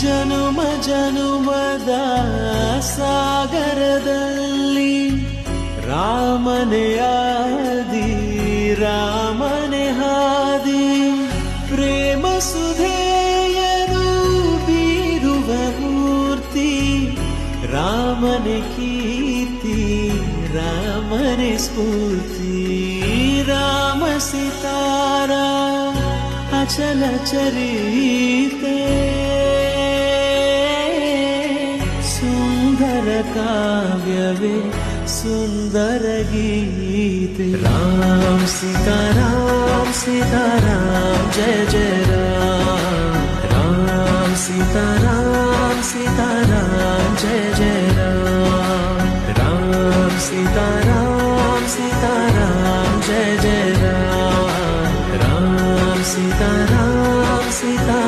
ಜನುಮ ಜನುಮದ ಸಾಗರದಲ್ಲಿ ರಾಮನೆ ಆದಿ ರಾಮನೆ ಹಾದಿ ಪ್ರೇಮ ಸುಧೇಯನು ಬೀರುವ ಮೂರ್ತಿ ರಾಮನೆ ಕೀರ್ತಿ ರಾಮನೆ ಸ್ಫೂರ್ತಿ ರಾಮ ಸಿತಾರ ಅಚಲ ಚರಿತೆ सुन्दर काव्यवे सुन्दर गीत राम सीता राम सीता राम जय जय राम राम सीता राम सीता राम जय जय राम राम सीता राम सीता राम जय जय राम राम सीता राम सीता